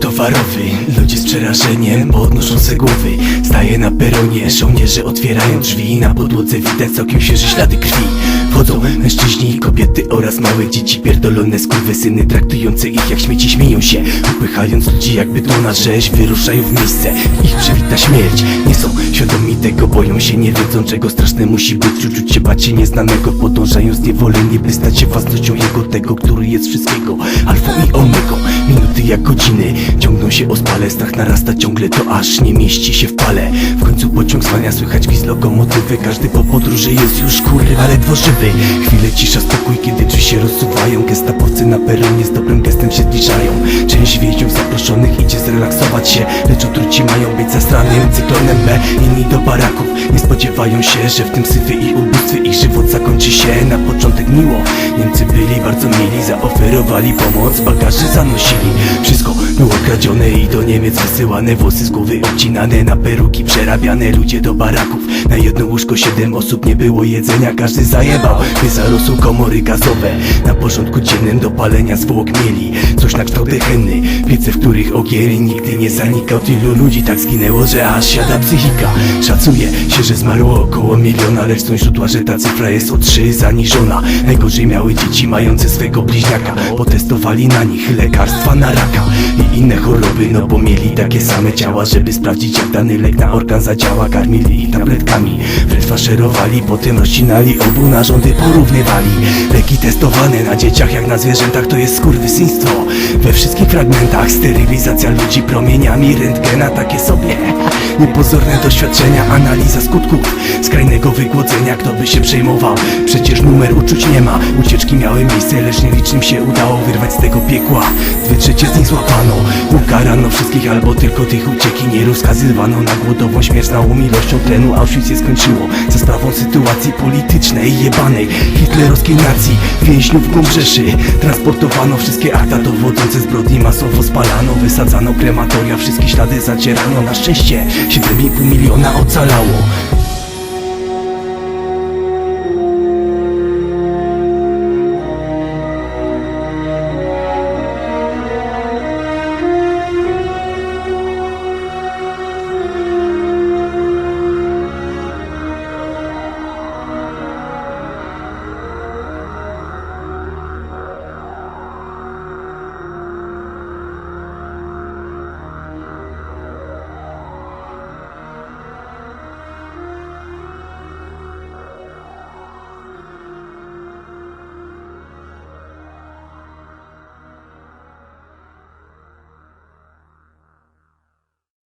towarowy. Ludzie z przerażeniem podnoszą se głowy. Staje na peronie, żołnierze otwierają drzwi. Na podłodze widać całkiem świeże ślady krwi. Wchodzą mężczyźni i kobiety oraz małe dzieci. Pierdolone syny traktujące ich jak śmieci. Śmieją się Upychając ludzi jakby to na rzeź. Wyruszają w miejsce, ich przywita śmierć. Nie są świadomi tego, boją się, nie wiedzą czego straszne musi być. Bać się nieznanego, podążają zniewoleni By stać się własnością jego tego, który jest wszystkiego. Alfą i omegą, jak godziny. Ciągną się ospale, strach narasta ciągle To aż nie mieści się w pale. W końcu pociąg zwalnia, słychać gwizd lokomotywy. Każdy po podróży jest już kurwa ledwo żywy Chwilę cisza, spokój, kiedy drzwi się rozsuwają. Gestapowcy na peronie z dobrym gestem się zbliżają. Część więźniów zaproszonych idzie zrelaksować się Lecz otruci mają być zastranym cyklonem B Inni do baraków nie spodziewają się, że w tym syfie i ubóstwie ich żywot zakończy się. Na początek miło, Niemcy byli bardzo mili Zaoferowali pomoc, bagaże zanosili. Wszystko było kradzione i do Niemiec wysyłane Włosy z głowy obcinane, na peruki przerabiane. Ludzie do baraków, na jedno łóżko siedem osób Nie było jedzenia, każdy zajebał. By zarosły komory gazowe Na porządku dziennym do palenia zwłok mieli. Coś na kształt henny, piece, w których ogień nigdy nie zanikał. Tylu ludzi tak zginęło, że aż siada psychika. Szacuje się, że zmarło około miliona Lecz są źródła, że ta cyfra jest o trzy zaniżona. Najgorzej miały dzieci mające swego bliźniaka. Potestowali na nich lekarstwa na raka I inne choroby, no bo mieli takie same ciała Żeby sprawdzić jak dany lek na organ zadziała. Karmili ich tabletkami, wręcz faszerowali Potem rozcinali obu narządy, porównywali. Leki testowane na dzieciach jak na zwierzętach To jest skurwysyństwo. We wszystkich fragmentach Sterylizacja ludzi promieniami rentgena Takie sobie Niepozorne doświadczenia, analiza skutków Skrajnego wygłodzenia, kto by się przejmował. Przecież numer uczuć nie ma Ucieczki miały miejsce, lecz nielicznym się udało wyrwać z tego piekła. Dwie trzecie z nich złapano. Ukarano wszystkich albo tylko tych uciekinierów Skazywano na głodową śmierć małą ilością tlenu Auschwitz się skończyło. Za sprawą sytuacji politycznej Jebanej hitlerowskiej nacji Więźniów Gombrzeszy Transportowano wszystkie akta dowodzące zbrodni Masowo spalano, wysadzano krematoria Wszystkie ślady zacierano. Na szczęście 7,5 miliona ocalało